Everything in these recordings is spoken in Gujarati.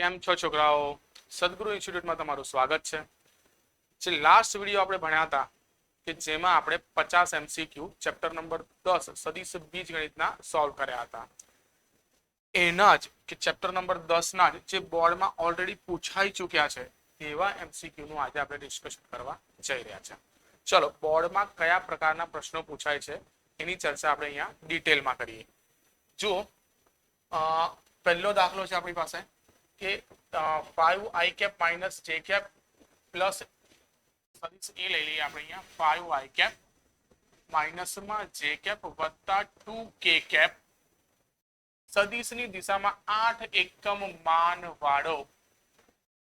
કેમ છો છોકરાઓ? સદગુરુ ઇન્સ્ટિટ્યૂટમાં તમારું સ્વાગત છે. જે લાસ્ટ વીડિયો આપણે ભણ્યા હતા કે જેમાં આપણે પચાસ એમસીક્યુ ચેપ્ટર નંબર દસ સદીશ બીજ ગણિતના સોલ્વ કર્યા હતા. એના જ કે ચેપ્ટર નંબર દસના જ જે બોર્ડમાં ઓલરેડી પૂછાઈ ચૂક્યા છે તેવા એમસીક્યુ નું આજે આપણે ડિસ્કશન કરવા જઈ રહ્યા છે. ચલો બોર્ડમાં કયા પ્રકારના પ્રશ્નો પૂછાય છે એની ચર્ચા આપણે અહીંયા ડિટેલમાં કરીએ. જુઓ અ, પહેલો દાખલો છે આપણી પાસે. કે ફાઈવ આઈ કેપ માઇનસ જે કેપ પ્લસ સદીશ એ લઈ લઈએ આપણે અહીંયા. ફાઈવ આઈ કેપ માઇનસમાં જે કેપ વત્તા ટુ કે કેપ સદીશની દિશામાં આઠ એકમ માન વાળો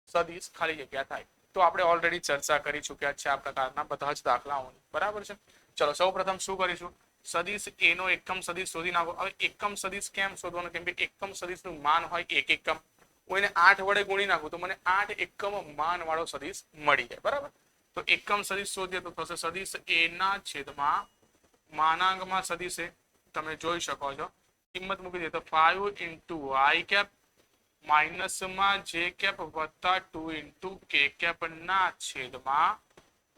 સદીશ ખાલી જગ્યા થાય. તો આપણે ઓલરેડી ચર્ચા કરી ચૂક્યા છે આ પ્રકારના બધા જ દાખલાઓની. બરાબર છે? ચલો, સૌ પ્રથમ શું કરીશું? સદીશ એનો એકમ સદીશ શોધી નાખો. હવે એકમ સદીશ કેમ શોધવાનો? કેમ કે એકમ સદીશનું માન હોય એક એકમ. હું એને આઠ વડે ગુણી નાખું તો મને આઠ એકમ માન વાળો સદીશ મળી જાય, બરાબર? તો એકમ સદીશ શોધીએ તો થશે સદીશ એના છેદમાં માનાંકમાં સદીશે તમે જોઈ શકો છો. કિંમત મૂકી દે તો ફાઈવ ઇન્ટુ આઈ કેપ માઇનસમાં જે કેપ વત્તા ટુ ઇન્ટુ કે કેપ ના છેદમાં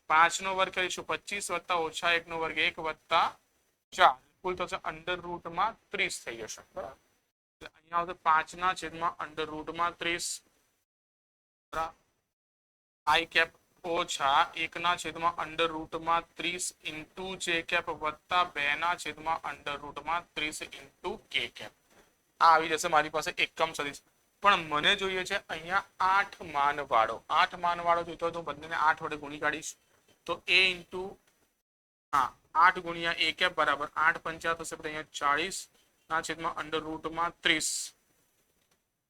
પાંચ નો વર્ગ કરીશું, પચીસ વત્તા ઓછા એક નો વર્ગ, એક વત્તા ચાર. કુલ થશે અંડર રૂટમાં ત્રીસ થઈ જશે, બરાબર? અહીંયા આઈ કેપ ઓછા એકના છેદમાં અંડર રૂટમાં ત્રીસ ઇન્ટુ જે કેપ વત્તા બેના છેદમાં મારી પાસે એકમ સદીશ. પણ મને જોઈએ છે અહીંયા આઠ માન વાળો આઠ માન વાળો જોઈતો તો હું બંનેને આઠ વડે ગુણી કાઢીશ. તો એ ઇન્ટુ હા, આઠ ગુણ્યા એ કેપ બરાબર આઠ પંચા થશે અહીંયા ચાળીસ. ના છેદમાં અંડર રૂટમાં ત્રીસ.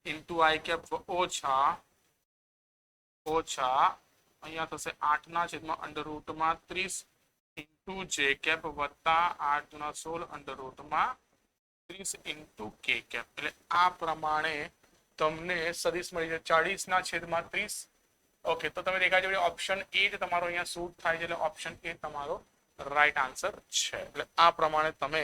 ઇન્ટુ આઈ કેપ ઓછા ઓછા અહીંયા થશે આઠ ના છેદમાં અંડર રૂટમાં ત્રીસ. ઇન્ટુ જે કેપ વત્તા આઠ ગુણા સોળ અંડર રૂટમાં ત્રીસ ઇન્ટુ કે કેપ. એટલે આ પ્રમાણે તમને સદીશ મળી જાય ચાળીસ ના છેદમાં ત્રીસ. ઓકે તો તમે દેખાય છે ઓપ્શન એ જ તમારો અહીંયા શૂટ થાય છે, એટલે ઓપ્શન એ તમારો રાઈટ આન્સર છે. એટલે આ પ્રમાણે તમે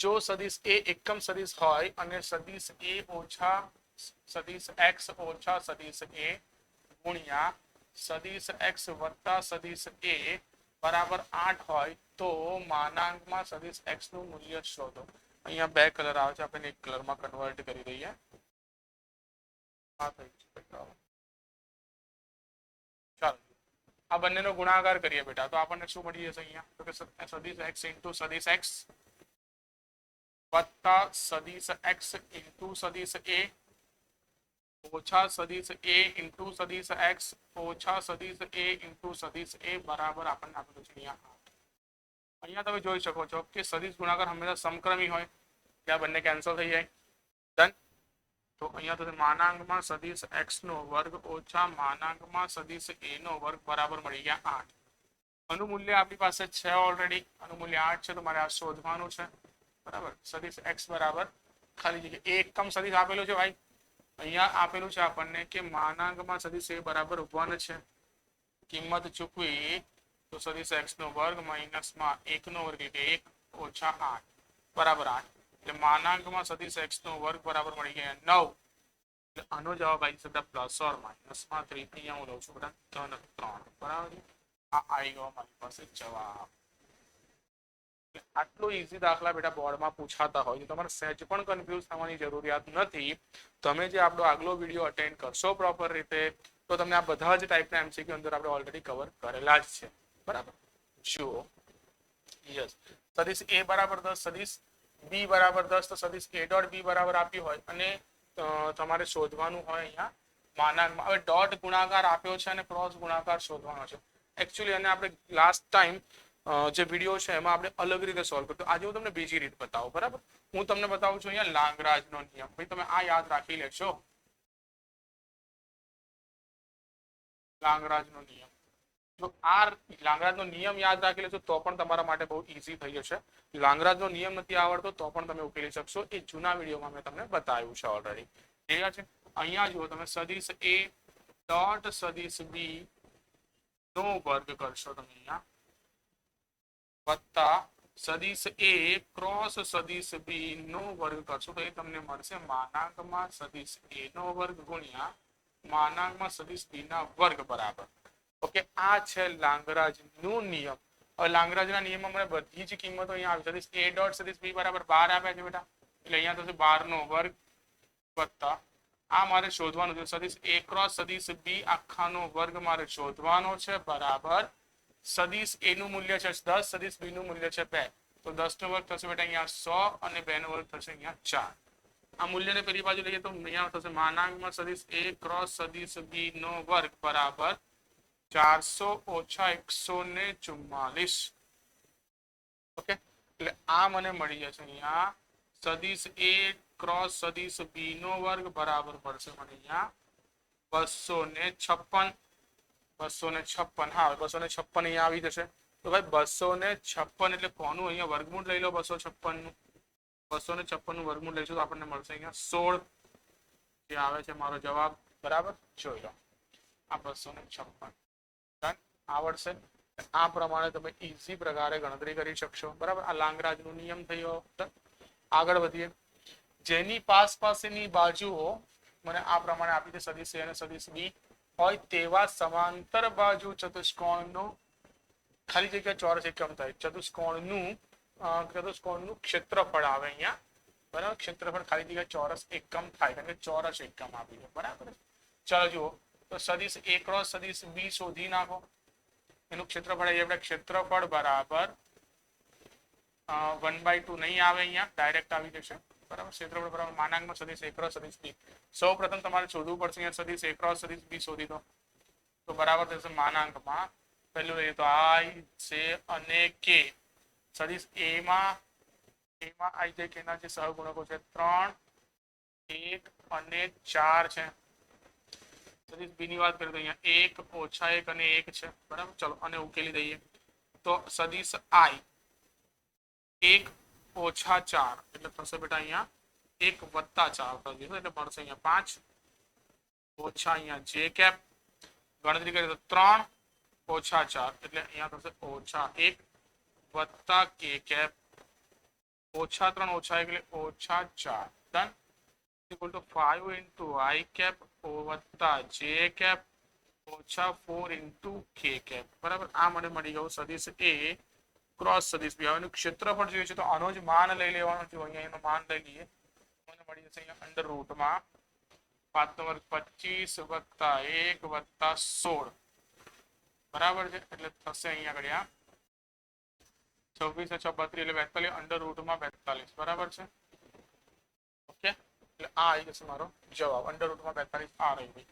જો સદીશ એ એકમ સદીશ હોય અને સદીશ એ ઓછા સદીશ એક્સ ઓછા સદીશ એ ગુણ્યા સદીશ એક્સ વત્તા સદીશ એ બરાબર આઠ હોય તો માનાંકમાં સદીશ એક્સ નું મૂલ્ય શોધો અહીંયા બે કલર આવે છે આપણે એક કલરમાં કન્વર્ટ કરી દઈએ આ થઈ છે ચાલો આ બંનેનો ગુણાકાર કરીએ બેટા તો આપણને શું મળી જશે અહીંયા તો કે સ- સદીશ એક્સ ઇન્ટુ સદીશ એક્સ વત્તા સદીશ એક્સ ઇન્ટુ સદીશ એ ઓછા સદીશ એ ઇન્ટુ સદીશ એક્સ ઓછા સદીશ એ ઇન્ટુ સદીશ એ બરાબર આપણને આપેલું છે અહીંયા અહીંયા તમે જોઈ શકો છો કે સદીશ ગુણાકાર હંમેશા સમક્રમી હોય ત્યાં બંને કેન્સલ થઈ જાય ડન તો અહીંયા થશે માનાંકમાં સદીશ એક્સ નો વર્ગ ઓછા માનાંકમાં સદીશ એ નો વર્ગ બરાબર મળી ગયા આઠ અનુમૂલ્ય આપણી પાસે છે ઓલરેડી અનુમૂલ્ય આઠ છે તો મારે આ શોધવાનું છે બરાબર સદીશ એક્સ બરાબર ખાલી જગ્યા એ એકમ સદીશ આપેલું છે ભાઈ અહીંયા આપેલું છે આપણને કે માનાંકમાં સદીશ એ બરાબર વન છે કિંમત ચૂકવી તો સદીશ એક્સ નો વર્ગ માઇનસમાં એક નો વર્ગ એટલે એક ઓછા આઠ બરાબર આઠ એટલે માનાંકમાં સદીશ એક્સ નો વર્ગ બરાબર મળી ગયા નવ એટલે આનો જવાબ આવી જશે પ્લસ ઓર માઇનસ માં ત્રણ અહીંયા હું લઉં છું બધા ત્રણ ત્રણ બરાબર છે? આ આવી ગયો મારી પાસે જવાબ એટલે આટલો ઈઝી દાખલા બેટા બોર્ડમાં પૂછાતા હોય તો તમારે સહેજ પણ કન્ફ્યુઝ થવાની જરૂરિયાત નથી, તમે જે આપણો આગલો વીડિયો અટેન્ડ કરશો પ્રોપર રીતે, તો તમને આ બધા જ ટાઈપના એમસીક્યુ અંદર આપણે ઓલરેડી કવર કરેલા જ છે. બરાબર? જુઓ. યસ સદીશ એ બરાબર દસ, સદીશ બી બરાબર દસ, તો સદીશ એ ડોટ બી બરાબર આપ્યું હોય, અને તમારે શોધવાનું હોય અહીંયા માનાંકમાં. હવે ડોટ ગુણાકાર આપ્યો છે અને ક્રોસ ગુણાકાર શોધવાનો છે. એકચ્યુઅલી અને આપણે લાસ્ટ ટાઈમ જે વિડીયો છે એમાં આપણે અલગ રીતે સોલ્વ કર્યું આજે હું તમને બીજી રીત બતાવું બરાબર હું તમને બતાવું છું અહીંયા લાંગરાજનો નિયમ ભાઈ તમે આ યાદ રાખી લેશો લાંગરાજનો નિયમ તો આ લાંગરાજનો નિયમ યાદ રાખી લેશો તો પણ તમારા માટે બહુ ઈઝી થઈ જશે લાંગરાજનો નિયમ નથી આવડતો તો પણ તમે ઉકેલી શકશો એ જૂના વિડીયોમાં મેં તમને બતાવ્યું છે ઓલરેડી ક્લિયર છે અહીંયા જુઓ તમે સદીશ એ ડોટ સદીશ બી નો વર્ગ કરશો તમે અહીંયા વત્તા સદીશ એ ક્રોસ સદીશ બી નો વર્ગ કરશો તો એ તમને મળશે માનાંકમાં સદીશ એ નો વર્ગ ગુણ્યા માનાંકમાં સદીશ બી ના વર્ગ બરાબર ઓકે આ છે લાંગરાજ નું નિયમ હવે લાંગરાજના નિયમમાં મને બધી જ કિંમતો અહીંયા આવી સદીશ એ ડોટ સદીશ બી બરાબર બાર આપ્યા છે બેટા એટલે અહીંયા થશે બાર નો વર્ગ વત્તા આ મારે શોધવાનું છે સદીશ એ ક્રોસ સદીશ બી આખાનો વર્ગ મારે શોધવાનો છે બરાબર સદીશ એ નું મૂલ્ય છે દસ, સદીશ બી નું મૂલ્ય છે બે. તો દસ નો વર્ગ થશે બેટા અહીંયા સો અને બે નો વર્ગ થશે અહીંયા ચાર. આ મૂલ્યને પેલી બાજુ લઈએ તો અહીંયા થશે માનાંકમાં સદીશ એ ક્રોસ સદીશ બી નો વર્ગ બરાબર ચારસો ઓછા એકસો ને ચુમ્માલીસ. ઓકે? એટલે આ મને મળી જશે અહીંયા. સદીશ એ ક્રોસ સદીશ બી નો વર્ગ બરાબર પડશે મને અહીંયા બસો ને છપ્પન. બસો ને છપ્પન. હા બસો ને છપ્પન અહીંયા આવી જશે. તો ભાઈ બસો ને છપ્પન એટલે કોનું? અહીંયા વર્ગમૂળ લઈ લો બસો છપ્પનનું બસો ને છપ્પનનું વર્ગમૂળ લઈશું તો આપણને મળશે અહીંયા સોળ જે આવે છે મારો જવાબ. બરાબર? જોઈ લો. આ બસો ને છપ્પન? આવડશે. આ પ્રમાણે તમે ઈઝી પ્રકારે ગણતરી કરી શકશો. બરાબર? આ લાંગરાજનો નિયમ થયો? આગળ વધીએ. જેની પાસ પાસેની બાજુઓ, મને આ પ્રમાણે આપી છે સદીશ એ અને સદીશ બી હોય તેવા સમાંતર બાજુ ચતુષ્કોણનું ખાલી જગ્યા ચોરસ એકમ થાય? ચતુષ્કોણનું ચતુષ્કોણનું ક્ષેત્રફળ આવે અહીંયા. બરાબર? ક્ષેત્રફળ ખાલી જગ્યા ચોરસ એકમ થાય. કારણ કે ચોરસ એકમ આપી છે બરાબર? ચાલો જુઓ. તો સદીશ એ ક્રોસ સદીશ બી શોધી નાખો. એનું ક્ષેત્રફળ આપણે ક્ષેત્રફળ બરાબર વન બાય ટુ નહીં આવે અહીંયા. ડાયરેક્ટ આવી જશે. બરાબર ક્ષેત્રફળ બરાબર માનાંકમાં સદીશ એ ક્રોસ સદીશ બી સૌ પ્રથમ તમારે શોધવું પડશે અહીંયા સદીશ એ ક્રોસ સદીશ બી શોધી દો તો બરાબર થશે માનાંકમાં પહેલું લઈએ તો આઈ છે અને કે સદીશ એ માં એમાં આઈ જાય કેના જે સહગુણકો છે ત્રણ એક અને ચાર છે સદીશ બી ની વાત કરીએ તો અહીંયા એક ઓછા એક અને એક છે બરાબર ચલો અને ઉકેલી દઈએ તો સદીશ આઈ એક ઓછા ચાર એટલે થશે બેટા અહીંયા એક વત્તા ચાર થશે એટલે મળશે અહીંયા પાંચ ઓછા અહીંયા જે કેપ ગણતરી કરીએ તો ત્રણ ઓછા ચાર એટલે અહીંયા થશે ઓછા એક વત્તા કે કેપ ઓછા ત્રણ ઓછા એક એટલે ઓછા ચાર done equal to five into I cap વત્તા જે કેપ ઓછા ફોર ઇન્ટુ કે કેપ બરાબર આ મને મળી ગયું સદીશ એ ક્રોસ સદીશ બી હવે એનું ક્ષેત્રફળ જોઈએ છે તો આનો જ માન લઈ લેવાનો છે અહીંયા એનું માન લઈ લઈએ મને મળી જશે અહીંયા અંડર રૂટમાં પાંચ નો વર્ગ પચીસ વત્તા એક વત્તા સોળ બરાબર છે એટલે થશે અહીંયા ઘડિયા છવ્વીસ છ બત્રીસ એટલે બેતાલીસ અંડર રૂટમાં બેતાલીસ બરાબર છે ઓકે એટલે આ આવી જશે મારો જવાબ અંડર રૂટમાં બેતાલીસ આ રહી ગઈ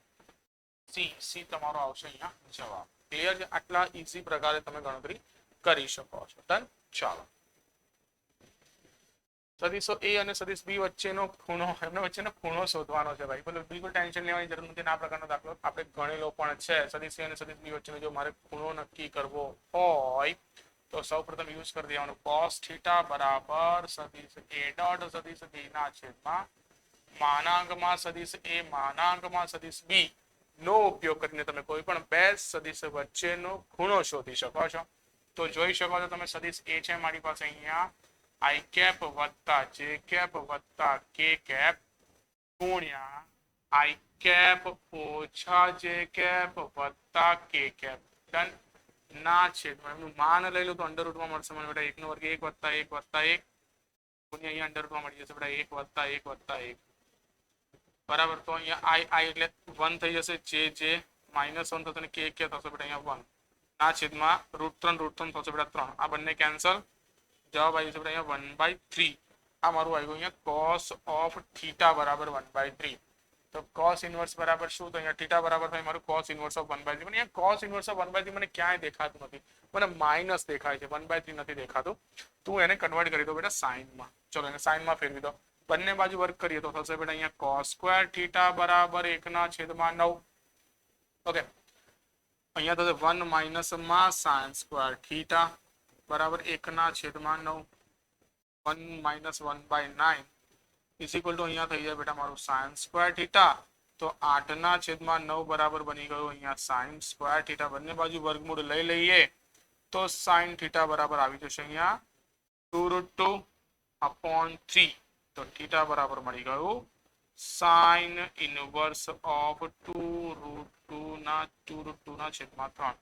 સી સી તમારો આવશે અહીંયા જવાબ ક્લિયર છે આટલા ઈઝી પ્રકારે તમે ગણતરી કરી શકો છો. ડન? ચાલો. સદીશો એ અને સદીશ બી વચ્ચેનો ખૂણો, એમના વચ્ચેનો ખૂણો શોધવાનો છે ભાઈ. બોલો, બિલકુલ ટેન્શન લેવાની જરૂર નથી. આ પ્રકારનો દાખલો આપણે ગણેલો પણ છે. સદીશ એ અને સદીશ બી વચ્ચેનો જો મારે ખૂણો નક્કી કરવો હોય, તો સૌ પ્રથમ યુઝ કરી દેવાનું. કોસ થીટા બરાબર સદીશ એ ડોટ સદીશ બી ના છેદમાં માનાંકમાં સદીશ એ, માનાંકમાં સદીશ બી નો ઉપયોગ કરીને તમે કોઈ પણ બે સદીશ વચ્ચેનો ખૂણો શોધી શકો છો. તો જોઈ શકો છો તમે સદીશ એ છે મારી પાસે અહીંયા આઈ કેપ વત્તા જે કેપ વત્તા કે કેપ ગુણ્યા આઈ કેપ ઓછા જે કેપ વત્તા કે કેપ ડન ના છે એમનું માન લઈ લો તો અંડર રૂટમાં મળશે મને બેટા એકનો વર્ગ એક વત્તા એક વત્તા એક ગુણ્યા અહીંયા અંડર રૂટમાં મળી જશે બેટા એક વત્તા એક વત્તા એક બરાબર તો અહીંયા આઈ આઈ એટલે વન થઈ જશે જે જે માઇનસ વન થશે અને કે કે થશે બેટા અહીંયા વન ના છેદમાં રૂટ ત્રણ રૂટ ત્રણ થશે બેટા ત્રણ. આ બંને કેન્સલ જવાબ આવી બેટા અહીંયા વન બાય થ્રી આ મારું આવી ગયું અહીંયા કોસ ઓફ થીટા બરાબર વન બાય થ્રી તો કોસ ઇનવર્સ બરાબર શું? તો અહીંયા થીટા બરાબર થાય, મારું cos inverse of one by three પણ અહીંયા cos inverse of one by three મને ક્યાંય દેખાતું નથી. મને માઇનસ દેખાય છે વન બાય થ્રી નથી દેખાતું. તું એને કન્વર્ટ કરી દો બેટા સાઇનમાં ચલો એને સાઇનમાં ફેરવી દો. બંને બાજુ વર્ક કરીએ તો થશે બેટા અહીંયા કોસ સ્ક્વેર થીટા બરાબર એકના છેદમાં નવ. ઓકે અહીંયા થશે વન માઇનસમાં સાયન્સ સ્ક્વેર થીટા બરાબર એકના છેદમાં નવ. One minus one by nine is to અહીંયા થઈ જાય બેટા મારું સાયન્સ સ્ક્વેર થીટા. તો આઠના છેદમાં નવ બરાબર બની ગયું અહીંયા સાઇન સ્ક્વેર થીટા. બંને બાજુ વર્ગમૂળ લઈ લઈએ તો સાઇન થીટા બરાબર આવી જશે અહીંયા. Two root two upon three તો થીટા બરાબર મળી ગયું. Sine inverse of two root ના ટુ રૂટ ટુ ના છેદમાં ત્રણ.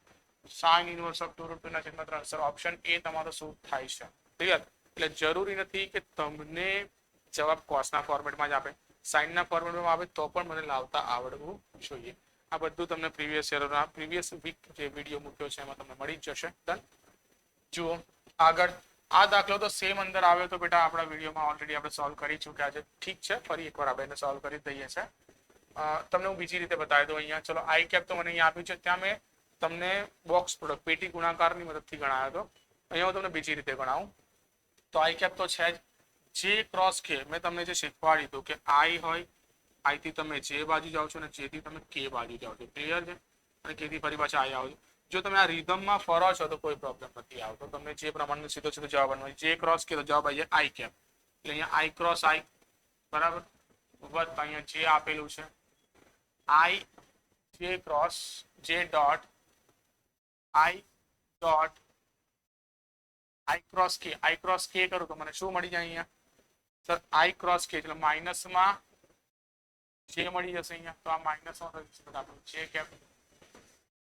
Sine inverse of two root two ના છેદમાં ત્રણ. સર ઓપ્શન એ તમારો શું થાય છે. ક્લિયર એટલે જરૂરી નથી કે તમને જવાબ કોસના ફોર્મેટમાં જ આપે. સાઇનના ફોર્મેટમાં આવે તો પણ મને લાવતા આવડવું જોઈએ. આ બધું તમને પ્રીવિયસ યરના પ્રીવિયસ વીક જે વીડિયો મૂક્યો છે એમાં તમને મળી જશે. ડન જુઓ. આગળ. આ દાખલો તો સેમ અંદર આવ્યો તો બેટા આપણા વિડીયોમાં ઓલરેડી આપણે સોલ્વ કરી ચૂક્યા છે. ઠીક છે? ફરી એકવાર આપણે સોલ્વ કરી દઈએ છે. અ, તમને હું બીજી રીતે બતાવી દઉં અહીંયા ચલો આઈ કેપ તો મને અહીંયા આપ્યું છે ત્યાં મેં તમને બોક્સ પ્રોડક્ટ પેટી ગુણાકારની મદદથી ગણાવ્યો હતો અહીંયા હું તમને બીજી રીતે ગણાવું તો આઈ કેપ તો છે જ જે ક્રોસ કે મેં તમને જે શીખવાડ્યું હતું કે આઈ હોય આઈ થી તમે જે બાજુ જાઓ છો અને જે થી તમે કે બાજુ જાઓ છો ક્લિયર છે અને કે થી ફરી પાછા આઈ આવો છો જો તમે આ રિધમમાં ફરો છો તો કોઈ પ્રોબ્લેમ નથી આવતો તમને જે પ્રમાણનો સીધો સીધો જવાબ આવવાનો હોય. જે ક્રોસ કે તો જવાબ આવી જાય આઈ કેપ એટલે અહીંયા આઈ ક્રોસ આઈ બરાબર વત્તા અહીંયા જે આપેલું છે I J cross J dot I dot I cross K I cross કે કરું તો મને શું મળી જાય અહીંયા સર આઈ ક્રોસ કે એટલે માઇનસમાં જે મળી જશે અહીંયા તો આ માઇનસમાં થઈ જશે બધા આપણું જે કેપ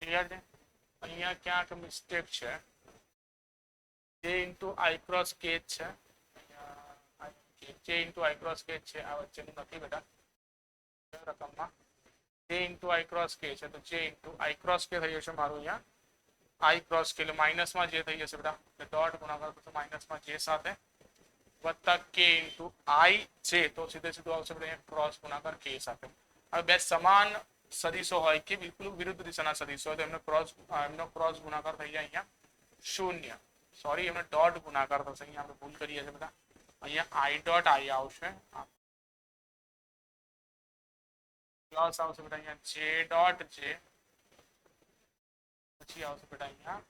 ક્લિયર છે અહીંયા ક્યાંક મિસ્ટેક છે જે ઇન્ટુ આઈ ક્રોસ કે જ છે અહીંયા જે ઇન્ટુ આઈ ક્રોસ કે છે આ વચ્ચેનું નથી બેટા રકમમાં જે ઇન્ટુ આઈ ક્રોસ કે છે તો જે ઇન્ટુ આઈ ક્રોસ કે થઈ જશે મારું અહીંયા આઈ ક્રોસ કે એટલે માઇનસમાં જે થઈ જશે બેટા એટલે ડોટ ગુણાકાર કરશો માઇનસમાં જે સાથે વત્તા કે ઇન્ટુ આઈ જે તો સીધે સીધું આવશે બેટા અહીંયા ક્રોસ ગુણાકાર કે સાથે હવે બે સમાન સદીશો હોય કે બિલકુલ વિરુદ્ધ દિશાના સદીશો હોય તો એમનો ક્રોસ એમનો ક્રોસ ગુણાકાર થઈ જાય અહીંયા શૂન્ય સોરી એમનો ડોટ ગુણાકાર થશે અહીંયા આપણે ભૂલ કરીએ છીએ બધા અહીંયા આઈ ડોટ આઈ આવશે પ્લસ આવશે બેટા અહીંયા જે ડોટ જે પછી આવશે બેટા અહીંયા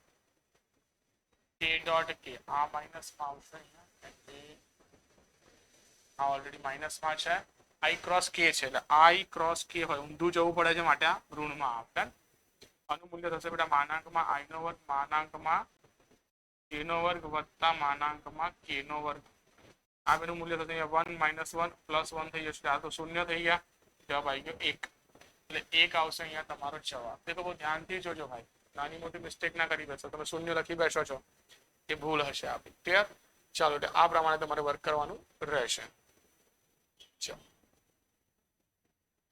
કે ડોટ કે આ માઇનસમાં આવશે અહીંયા એટલે આ ઓલરેડી માઇનસમાં છે આઈ ક્રોસ કે છે એટલે આઈ ક્રોસ કે હોય ઊંધું જવું પડે છે માટે આ ઋણમાં આવશે આનું મૂલ્ય થશે બેટા માનાંકમાં આઈ નો વર્ગ માનાંકમાં કે નો વર્ગ વત્તા માનાંકમાં કે નો વર્ગ આ બેનું મૂલ્ય થશે અહીંયા one minus one plus one થઈ જશે આ તો શૂન્ય થઈ ગયા જવાબ આવી ગયો એક. એટલે એક આવશે અહીંયા તમારો જવાબ. તે બહુ ધ્યાનથી જોજો ભાઈ. નાની મોટી મિસ્ટેક ના કરી બેસો. તમે શૂન્ય લખી બેસો છો. એ ભૂલ હશે આપી ક્લિયર ચાલો, એટલે આ પ્રમાણે તમારે વર્ક કરવાનું રહેશે.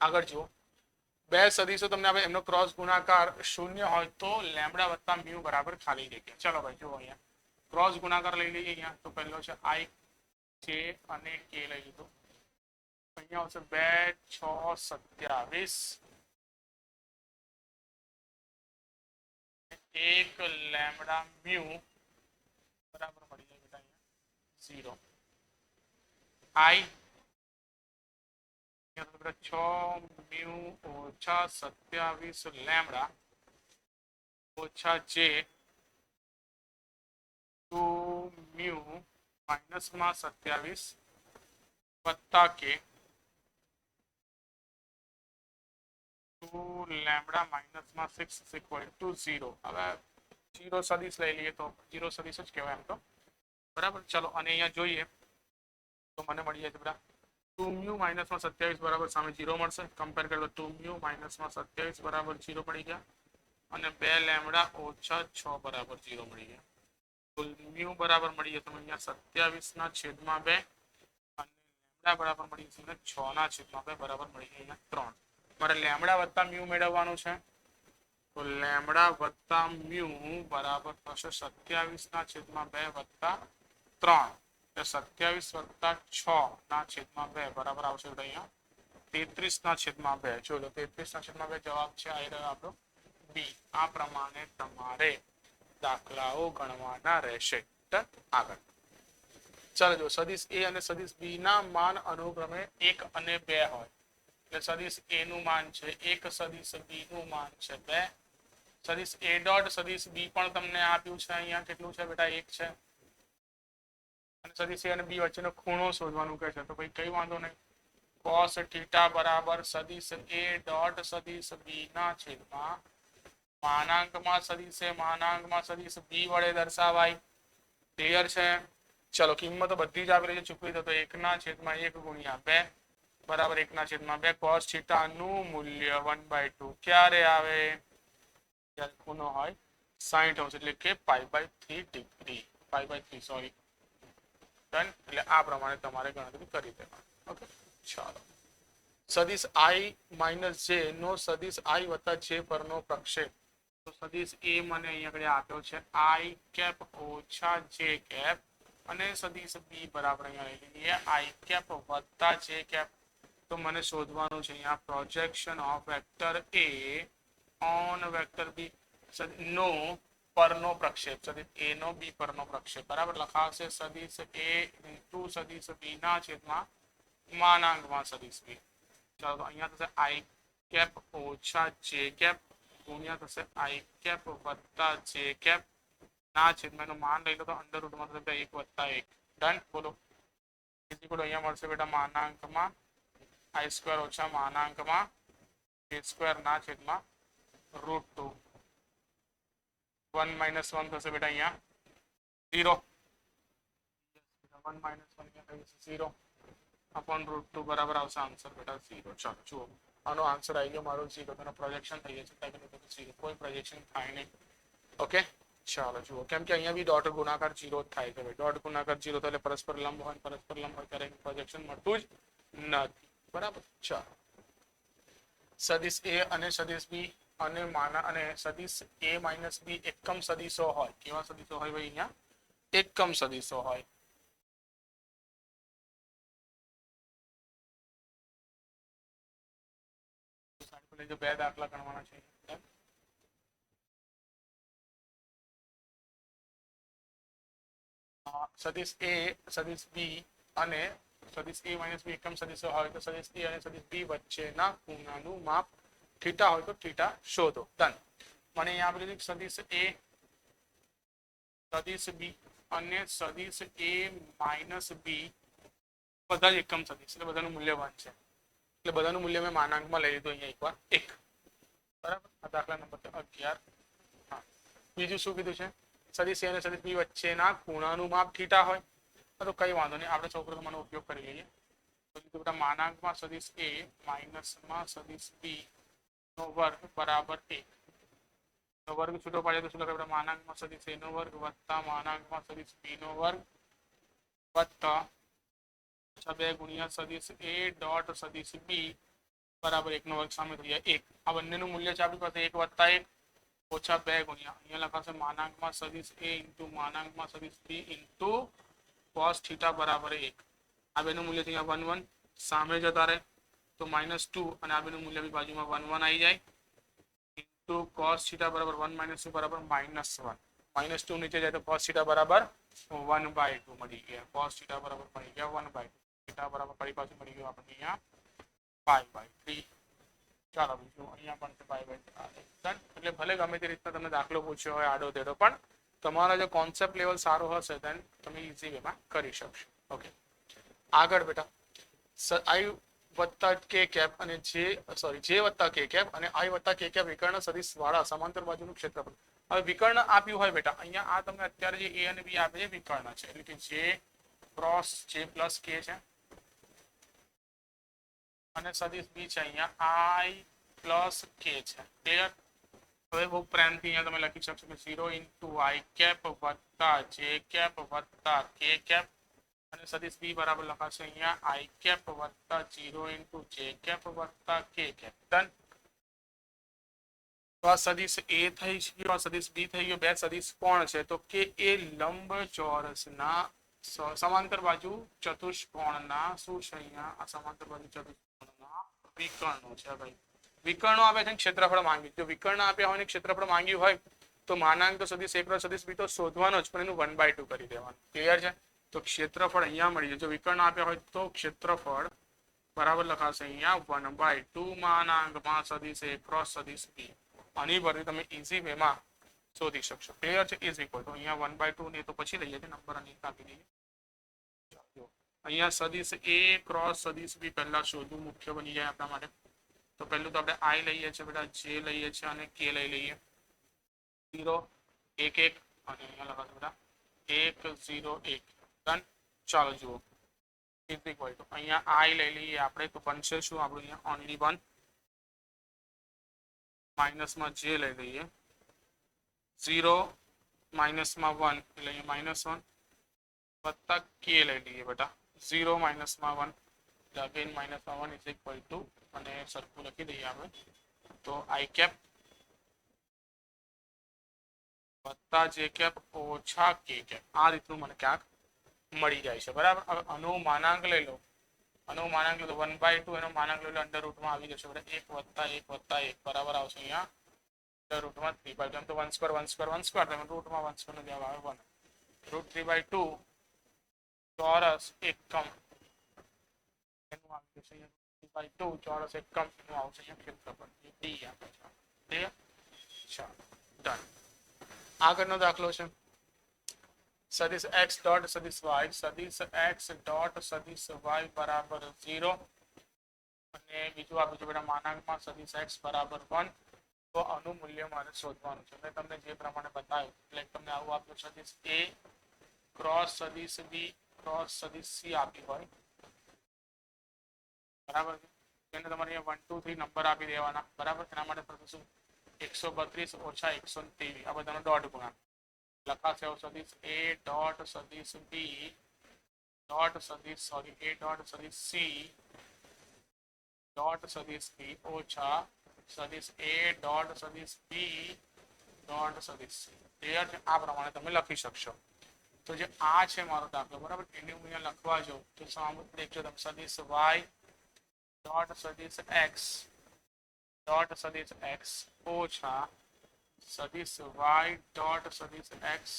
આગળ જુઓ. બે સદીશો તમને આપણે એમનો ક્રોસ ગુણાકાર શૂન્ય હોય તો લેમડા વત્તા મ્યુ બરાબર ખાલી જગ્યા. ચાલો ભાઈ, જુઓ અહીંયા. ક્રોસ ગુણાકાર લઈ લઈએ અહીંયા. તો પહેલો છે આઈ કે અને કે લઈ લીધું. અહીંયા આવશે બે છ સત્યાવીસ એક લેમડા મ્યુ બરાબર મળી જાય બેટા અહીંયા ઝીરો આઈ છ મ્યુ ઓછા સત્યાવીસ લેમડા ઓછા જે ટુ મ્યુ માઇનસમાં સત્યાવીસ વત્તા કે ટુ લેમડા માઇનસમાં સિક્સ ઇક્વલ ટુ ઝીરો હવે ઝીરો સદીશ લઈ લઈએ તો ઝીરો સદીશ જ કહેવાય એમ તો. બરાબર? ચલો, અને અહીંયા જોઈએ. તો મને મળી જાય બધા ટુ મ્યુ માઇનસમાં સત્યાવીસ બરાબર સામે ઝીરો મળશે. કમ્પેર કરીએ ટુ મ્યુ માઇનસમાં સત્યાવીસ બરાબર ઝીરો મળી ગયા. અને બે લેમડા ઓછા છ બરાબર ઝીરો મળી ગયા. કુલ મ્યુ બરાબર મળી જશે અહીંયા સત્યાવીસ ના છેદમાં બે. અને લેમડા બરાબર મળી જશે છ ના છેદમાં બે બરાબર મળી ગયા અહીંયા ત્રણ. મારે લેમડા વત્તા મ્યુ મેળવવાનું છે. તો લેમડા વત્તા મ્યુ બરાબર થશે સત્યાવીસ ના છેદમાં બે વત્તા ત્રણ. સત્યાવીસ વત્તા છ ના છેદમાં બે બરાબર આવશે અહીંયા. તેત્રીસ ના છેદમાં બે. ચલો તેત્રીસ ના છેદમાં બે જવાબ છે આવી રહ્યો આપણો બી આ પ્રમાણે તમારે દાખલાઓ ગણવાના રહેશે. આગળ. ચાલો જો સદીશ એ અને સદીશ બી ના માન અનુક્રમે એક અને બે હોય. એટલે સદીશ એ નું માન છે, એક સદીશ બી નું માન છે. બે. સદીશ એ ડોટ સદીશ બી પણ તમને આપ્યું છે અહીંયા. કેટલું છે બેટા? એક છે. અને સદીશ એ અને બી વચ્ચેનો ખૂણો શોધવાનું કહે છે. તો ભાઈ કઈ વાંધો નહીં. કોસ થીટા બરાબર સદીશ એ ડોટ સદીશ બી ના છેદમાં માનાંકમાં સદીશ એ માનાંકમાં સદીશ બી વડે દર્શાવાય. ક્લિયર છે? ચલો, કિંમત બધી જ આપેલી છે. ચૂકવી તો એકના છેદમાં એક ગુણ્યા બે. બરાબર એકના છેદમાં બે કોસ થીટા નું મૂલ્ય વન બાય ટુ ક્યારે આવે? જ્યારે હોય. સાઈઠ અંશ એટલે કે pi by three degree pi by three sorry then એટલે આ પ્રમાણે તમારે ગણતરી કરી દેવાની. ઓકે ચાલો. સદીશ આઈ માઇનસ જે નો સદીશ આઈ વત્તા જે પરનો પ્રક્ષેપ. તો સદીશ એ મને અહીંયા આગળ આપ્યો છે. આઈ કેપ ઓછા જે કેપ અને સદીશ બી બરાબર અહીંયા લઈ લઈએ. આઈ કેપ વત્તા જે કેપ તો મને શોધવાનું છે અહીંયા projection of vector A on vector B નો પરનો પ્રક્ષેપ સદીશ એ નો બી પરનો પ્રક્ષેપ બરાબર લખાશે સદીશ એ ઇન્ટુ સદીશ બી ના છેદમાં માનાંકમાં સદીશ બી ચાલો તો અહીંયા થશે આઈ કેપ ઓછા જે કેપ ગુણ્યા થશે આઈ કેપ વત્તા જે કેપ ના છેદમાં એનું માન લઈ લો તો અંડર રૂટમાં થશે એક વત્તા એક ડન બોલો ઇક્વલ અહીંયા મળશે બેટા માનાંકમાં આઈ સ્ક્વેર ઓછા માનાંકમાં એ સ્ક્વેર ના છેદમાં root two one minus one થશે બેટા અહીંયા zero one minus one zero upon root two બરાબર આવશે આન્સર બેટા ઝીરો ચાલો જુઓ આનો આન્સર આવી ગયો મારો ઝીરો તેનો પ્રોજેક્શન થઈ જશે ત્યાં કે ઝીરો કોઈ પ્રોજેક્શન થાય નહીં ઓકે ચાલો જુઓ કેમ કે અહીંયા બી ડોટ ગુણાકાર ઝીરો જ થાય છે ભાઈ ડોટ ગુણાકાર ઝીરો તો એટલે પરસ્પર લંબ હોય પરસ્પર લંબ હોય ત્યારે પ્રોજેક્શન મળતું જ નથી બરાબર? ચાલો. સદીશ એ અને સદીશ બી અને માના અને સદીશ એ માઇનસ બી એકમ સદીશો હોય. કેવા સદીશો હોય ભાઈ અહીંયા? એકમ સદીશો હોય. બે દાખલા ગણવાના છે. સદીશ એ સદીશ બી અને સદીશ એ માઇનસ બી એકમ સદિશો હોય તો સદીશ એ અને સદિશ બી વચ્ચેના ખૂણાનું માપ થીટા હોય તો થીટા શોધો. ડન મને અહીંયા આપી દીધું સદિશ એ સદિશ બી અને સદિશ એ માઇનસ બી બધા જ એકમ સદિશ એટલે બધાનું મૂલ્યવાન છે. એટલે બધાનું મૂલ્ય મેં માનાંકમાં લઈ લીધું અહીંયા એકવાર. એક. બરાબર? આ દાખલા નંબર અગિયાર. હા. બીજું શું કીધું છે? સદીશ એ અને સદીશ બી વચ્ચેના ખૂણાનું માપ થીટા હોય. તો કઈ વાંધો નહીં આપણે સૌપ્રથમ આનો ઉપયોગ કરી લઈએ તો કીધું બેટા માનાંકમાં સદીશ એ માઇનસમાં સદીશ બી નો વર્ગ બરાબર એક તો વર્ગ છૂટો પાડે તો શું લખાય બેટા માનાંકમાં સદીશ એ નો વર્ગ વત્તા માનાંકમાં સદીશ બી નો વર્ગ વત્તા ઓછા બે ગુણ્યા સદીશ એ ડોટ સદીશ બી બરાબર એકનો વર્ગ સામે થઈ જાય એક આ બંનેનું મૂલ્ય છે આપણી પાસે એક વત્તા એક ઓછા બે ગુણ્યા અહીંયા લખાશે માનાંકમાં સદીશ એ ઇન્ટુ માનાંકમાં સદીશ બી ઇન્ટુ કોસ થીટા બરાબર એક આ બેનું મૂલ્ય અહીંયા વન વન સામે જતા રહે તો માઇનસ ટુ અને આ બેનું મૂલ્ય બી બાજુમાં વન વન આવી જાય ઇન્ટુ કોસ થીટા બરાબર વન માઇનસ ટુ બરાબર માઇનસ વન માઇનસ ટુ નીચે જાય તો કોસ થીટા બરાબર વન બાય ટુ મળી ગયા કોસ થીટા બરાબર મળી ગયા વન બાય ટુ થીટા બરાબર ફરી પાછું મળી ગયું આપણને અહીંયા પાઈ બાય થ્રી ચાલો બીજું અહીંયા પણ છે પાઈ બાય ડન એટલે ભલે ગમે તે રીતના તમને દાખલો પૂછ્યો હોય આડો તેડો પણ તમારો જો કોન્સેપ્ટ લેવલ સારો હશે દેન તમે ઇઝી વેમાં કરી શકશો. ઓકે આગળ બેટા. આઈ વત્તા કે કેપ અને જે સોરી જે વત્તા કે કેપ અને આઈ વત્તા કે કેપ વિકર્ણ સદિશ વાળા સમાંતર બાજુનું ક્ષેત્રફળ. હવે વિકર્ણ આપ્યું હોય બેટા, અહીંયા આ તમને અત્યારે જે એ અને બી આપે છે વિકર્ણ છે. એટલે કે જે ક્રોસ જે પ્લસ કે છે. અને સદિશ બી છે અહીંયા આઈ પ્લસ કે છે. ક્લિયર હવે બહુ પ્રેમથી અહીંયા તમે લખી શકશો કે ઝીરો ઇન્ટુ આઈ કેપ વત્તા જે કેપ વત્તા કે કેપ અને સદિશ બી બરાબર લખાશે અહીંયા આઈ કેપ વત્તા ઝીરો ઇન્ટુ જે કેપ વત્તા કે કેપ ડન તો આ સદિશ એ થઈ ગયો આ સદિશ બી થઈ ગયો બે સદિશ કોણ છે તો કે એ લંબ ચોરસના સ- સમાંતર બાજુ ચતુષ્કોણના શું છે અહીંયા આ સમાંતર બાજુ ચતુષ્કોણના વિકર્ણો છે ભાઈ વિકર્ણો આપે છે ક્ષેત્રફળ માંગ્યું જો વિકર્ણ આપ્યા હોય ને ક્ષેત્રફળ માંગ્યું હોય, તો માનાંક સદીશ એક સદીશ બી તો શોધવાનો જ, પણ એનું વન બાય ટુ કરી દેવાનું. ક્લિયર છે? તો ક્ષેત્રફળ અહીંયા મળી જાય. જો વિકર્ણ આપ્યા હોય, તો ક્ષેત્રફળ બરાબર લખાશે અહીંયા વન બાય ટુ માનાંકમાં સદીશ એ ક્રોસ સદીશ બી. આની પરથી તમે ઇઝી વેમાં શોધી શકશો. ક્લિયર છે? ઇઝ ઇક્વલ તો અહીંયા વન બાય ટુ ને તો પછી લઈએ છીએ નંબર અને કાપી દઈએ. અહીંયા સદીશ એ ક્રોસ સદીશ બી પહેલા શોધવું મુખ્ય બની જાય આપણા માટે. તો પહેલું તો આપણે આઈ લઈએ છીએ બેટા જે લઈએ છીએ અને કે લઈ લઈએ ઝીરો એક એક અને અહીંયા લખાશું બેટા એક ઝીરો એક ડન ચાલો જુઓ ઇઝ ઇક્વલ ટુ અહીંયા આઈ લઈ લઈએ આપણે તો બનશે શું આપણું અહીંયા ઓનલી વન માઇનસમાં જે લઈ લઈએ ઝીરો માઇનસમાં વન એટલે અહીંયા માઇનસ વન વત્તા કે લઈ લઈએ બેટા ઝીરો માઇનસમાં વન એટલે અગેન માઇનસમાં વન ઇઝ ઇક્વલ ટુ અને સરખું લખી દઈએ આપણે. તો આઈ વત્તા જે કેપ ઓછા કે કેપ આ રીતનું મને ક્યાંક મળી જાય છે. બરાબર? આનો માનાંક લઈ લો. આનો માનાંક લો. વન બાય ટુ એનો માનાંક લઈ લો. અંડર રૂટમાં આવી જશે. બરાબર? એક વત્તા એક વત્તા એક. બરાબર આવશે અહીંયા. અંડર રૂટમાં થ્રી બાય ટુ તો one square one square one square તમે રૂટમાં વન સ્ક્વેર નો જવાબ આવે. One root three by two ચોરસ એકમ. એનું આવી જશે બાય ટુ ચોરસ એક એનું આવશે અહીંયા ક્ષેત્રફળ ડી આપે છે ક્લિયર ચાલો ડન આગળનો દાખલો છે સદિશ x ડોટ સદિશ y સદિશ x ડોટ સદિશ y બરાબર 0 અને બીજું આપ્યું છે બેટા માનાંકમાં સદિશ x બરાબર 1 તો આનું મૂલ્ય મારે શોધવાનું છે મેં તમને જે પ્રમાણે બતાવ્યું એટલે તમને આવું આપ્યું સદિશ a ક્રોસ સદિશ b ક્રોસ સદિશ c આપી હોય બરાબર છે તેને તમારે અહીંયા વન ટુ થ્રી નંબર આપી દેવાના બરાબર એના માટે પ્રથમ એકસો બત્રીસ ઓછા એકસો ત્રેવીસ આ બધાનો ડોટ ગુણાકાર લખાશે એવું સદીશ એ ડોટ સદીશ બી ડોટ સદીશ સોરી એ ડોટ સદીશ સી ડોટ સદીશ બી ઓછા સદીશ એ ડોટ સદીશ બી ડોટ સદીશ સી ક્લિયર છે આ પ્રમાણે તમે લખી શકશો તો જે આ છે મારો દાખલો બરાબર એને હું અહીંયા લખવા જાઉં તો સામે દેખજો તમે સદીશ વાય ડોટ સદીશ એક્સ ડોટ સદીશ એક્સ ઓછા સદીશ y ડોટ સદીશ x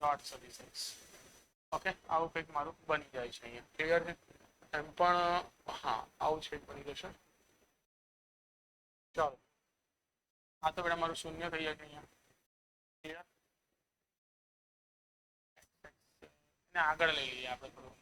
ડોટ સદીશ x ઓકે આવું કંઈક મારું બની જાય છે અહીંયા ક્લિયર છે એમ પણ હા આવું જ કંઈક બની જશે ચાલો આ તો બેટા મારું શૂન્ય થઈ જાય છે અહીંયા ક્લિયર એને આગળ લઈ લઈએ આપણે થોડું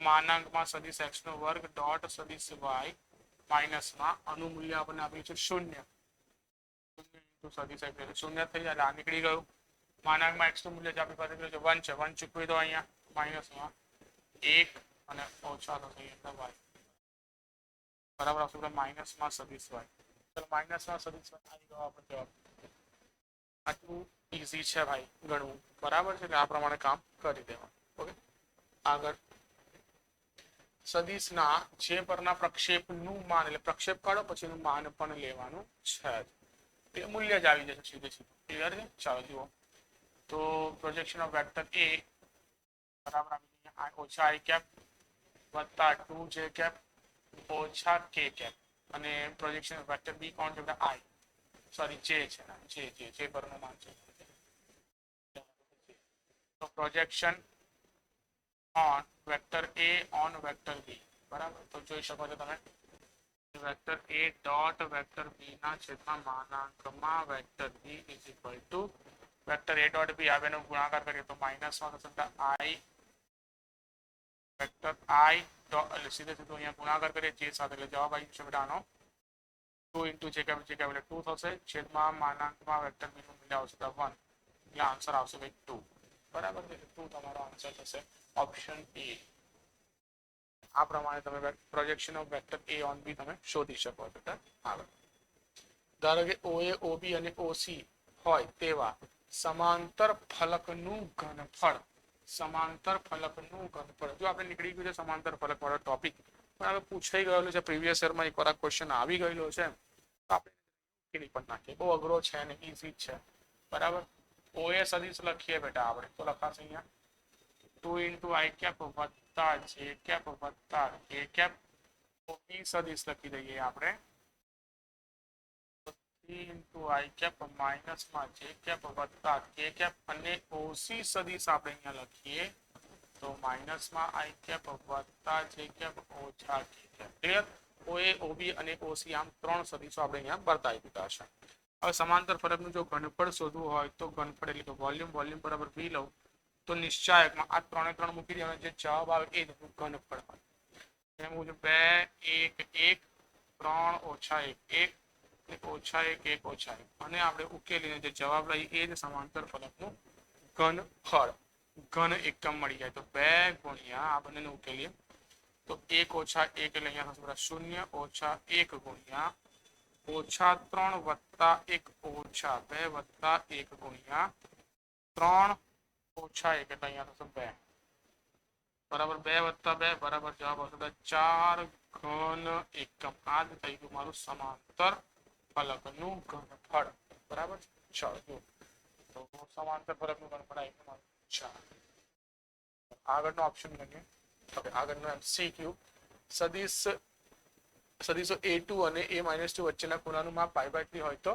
માનાંકમાં સદિશ x નો વર્ગ ડોટ સદિશ y માઇનસમાં આનું મૂલ્ય આપણને આપ્યું છે શૂન્ય. તો સદી સાહેબ એટલે શૂન્ય થઈ જાય આ નીકળી ગયું. માનાંકમાં એક્સનું મૂલ્ય જે આપણી પાસે કેટલું છે વન છે વન ચૂકવી દો અહીંયા માઇનસમાં એક અને ઓછા થશે એટલે વાય બરાબર આવશે એટલે માઇનસમાં સદીશ વાય ચાલો માઇનસમાં સદીશ વાય આવી ગયો આપણો જવાબ આટલું ઇઝી છે ભાઈ ગણવું. બરાબર છે, એટલે આ પ્રમાણે કામ કરી દેવાનું. ઓકે? આગળ. સદીશના જે પરના પ્રક્ષેપનું માન, એટલે પ્રક્ષેપ કાઢો, પછીનું માન પણ લેવાનું છે તે મૂલ્ય જ આવી જશે સીધે સીધું. ક્લિયર છે? ચાલો જુઓ. તો પ્રોજેક્શન ઓફ વેક્ટર એ બરાબર આવી આ ઓછા આઈ કેપ વત્તા ટુ જે કેપ ઓછા કે કેપ અને પ્રોજેક્શન ઓફ વેક્ટર બી કોણ છે? આઈ સોરી જે છે. જે જે જે પરનું માન છે. તો projection on vector A on vector B બરાબર તો જોઈ શકો છો તમે vector a dot vector b ના છેદમાં માનાંકમાં vector b is equal to vector a dot b આવેનો ગુણાકાર કરીએ તો માઇનસ માં થશે i વેક્ટર i ડોટ એટલે સીધે સીધું અહીંયા ગુણાકાર કરીએ જે સાથે એટલે જવાબ આવી જશે બેટા આનો ટુ ઇન્ટુ જે કેમ જે કેમ એટલે ટુ થશે છેદમાં માનાંકમાં વેક્ટર b નું મૂલ્ય આવશે વન એટલે આન્સર આવશે ભાઈ ટુ બરાબર છે ટુ તમારો આન્સર થશે ઓપ્શન એ આ પ્રમાણે તમે projection of vector A on B તમે શોધી શકો છો બેટા આગળ ધારો કે ઓ એ ઓ બી અને ઓ સી હોય તેવા સમાંતર ફલકનું ઘનફળ સમાંતર ફલકનું ઘનફળ જો આપણે નીકળી ગયું છે સમાંતર ફલક વાળો ટોપિક પણ હવે પૂછાઈ ગયેલો છે પ્રીવિયસ યરમાં એક વાર ક્વેશ્ચન આવી ગયેલો છે તો આપણે એની પણ નાખીએ બહુ અઘરો છે ને ઈઝી જ છે બરાબર ઓએ સદીશ લખીએ બેટા આપણે તો લખાશે અહીંયા ટુ ઇન્ટુ આઈ કેપ વત્તા જે કેપ વત્તા કે કેપ બી સદિશ લખી દઈએ આપણે. ઇન્ટુ આઈ કેપ માઇનસમાં જે કેપ વત્તા કે કેપ અને ઓસી સદિશ આપણે અહીંયા લખીએ. તો માઇનસમાં આઈ કેપ વત્તા જે કેપ ઓછા કે કેપ ક્લિયર ઓએ ઓબી અને ઓસી આમ ત્રણ સદિશો આપણે અહીંયા બતાવી દીધા છે. હવે સમાંતર ફરકનું જો ઘનફળ શોધવું હોય તો ઘનફળ એટલે કે વોલ્યુમ વોલ્યુમ બરાબર બી લઉં. તો નિશ્ચાયકમાં આ ત્રણે ત્રણ મૂકી દેવાનો જે જવાબ આવે એ જ ઘનફળ હોય એમ મુજબ બે એક એક ત્રણ ઓછા એક એક અને ઓછા એક એક ઓછા એક અને આપણે ઉકેલીને જે જવાબ લઈએ એ જ સમાંતર ફલકનું ઘનફળ ઘન એકમ મળી જાય તો બે ગુણ્યા આ બંનેને ઉકેલીએ તો એક ઓછા એક એટલે અહીંયા થશે બરાબર શૂન્ય ઓછા એક ગુણ્યા ઓછા ત્રણ વત્તા એક ઓછા બે વત્તા એક ગુણ્યા ત્રણ ઓછા કે અહીંયા થશે બે? બરાબર બે વત્તા બે, બરાબર જવાબ આવશે ચાર ઘન એકમ. આ થઈ ગયું મારું સમાંતર ફલકનું ઘનફળ. બરાબર? ચાલો તો સમાંતર ફલકનું ઘનફળ આવી ગયું ચાર. આગળનો ઓપ્શન ગણીએ હવે આગળનો એમસીક્યુ સદીશ, સદીશો એ ટુ અને એ માઇનસ ટુ વચ્ચેના ખૂણાનું માપ પાઈ બાય થ્રી હોય તો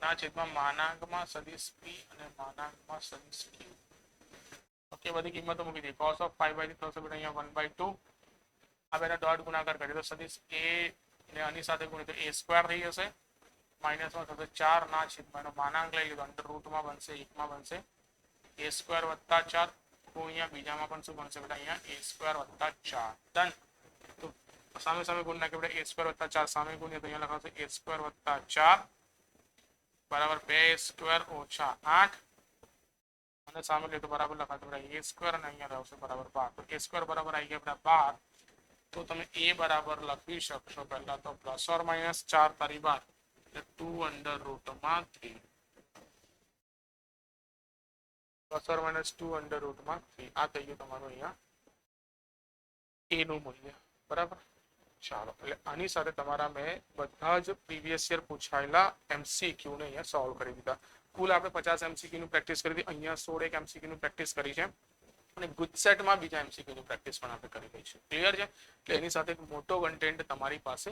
ના છેદમાં માનાંકમાં સદીશ પી અને માનાંકમાં સદીશ ક્યુ ઓકે બધી કિંમતો મૂકી દઈએ. કોસ ઓફ ફાઈવ બાય થશે બેટા અહીંયા વન બાય ટુ આ બે ડોટ ગુણાકાર કરીએ તો સદીશ એ ને આની સાથે ગુણીએ તો એ સ્ક્વેર થઈ જશે. માઇનસમાં થશે ચાર ના છેદમાં એનો માનાંક લઈ લીધો. અંડર રૂટમાં બનશે એકમાં બનશે. એ સ્ક્વેર વત્તા ચાર. અહીંયા બીજામાં પણ શું બનશે બેટા? અહીંયા એ સ્ક્વેર વત્તા ચાર. ડન તો સામે સામે ગુણ નાખે બેટા? એ સ્ક્વેર વત્તા ચાર. સામે ગુણીએ તો અહીંયા લખાશે એ સ્ક્વેર વત્તા ચાર. બરાબર બે સ્ક્વેર ઓછા આઠ અને સામે લે તો બરાબર લખાશે બેટા એ સ્ક્વેર અને અહીંયા આવશે બરાબર બાર તો એ સ્ક્વેર બરાબર આવી ગયા બેટા બાર તો તમે એ બરાબર લખી શકશો પહેલા તો પ્લસ ઓર માઇનસ ચાર તારી બાર એટલે two under રૂટમાં three plus or minus two under રૂટમાં three આ થઈ ગયું તમારું અહીંયા એ નું મૂલ્ય બરાબર ચાલો, એટલે આની સાથે તમારા મેં બધા જ પ્રીવિયસ યર પૂછાયેલા એમસીક્યુ ને અહીંયા સોલ્વ કરી દીધા. કુલ આપણે પચાસ એમસીક્યુ નું પ્રેક્ટિસ કરી હતી અહીંયા સોળ એક એમસીક્યુ નું પ્રેક્ટિસ કરી છે. અને ગુજસેટમાં બીજા એમસીક્યુ નું પ્રેક્ટિસ પણ આપણે કરી રહી છે ક્લિયર છે? એટલે એની સાથે એક મોટો કન્ટેન્ટ તમારી પાસે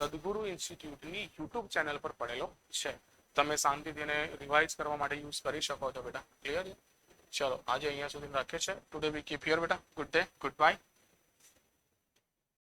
સદગુરુ ઇન્સ્ટિટ્યૂટની યુટ્યુબ ચેનલ પર પડેલો છે. તમે શાંતિથી એને રિવાઇઝ કરવા માટે યુઝ કરી શકો છો બેટા. ક્લિયર છે? ચલો, આજે અહીંયા સુધી રાખીએ છે ટુડે વી કીપ યોર બેટા. Good day goodbye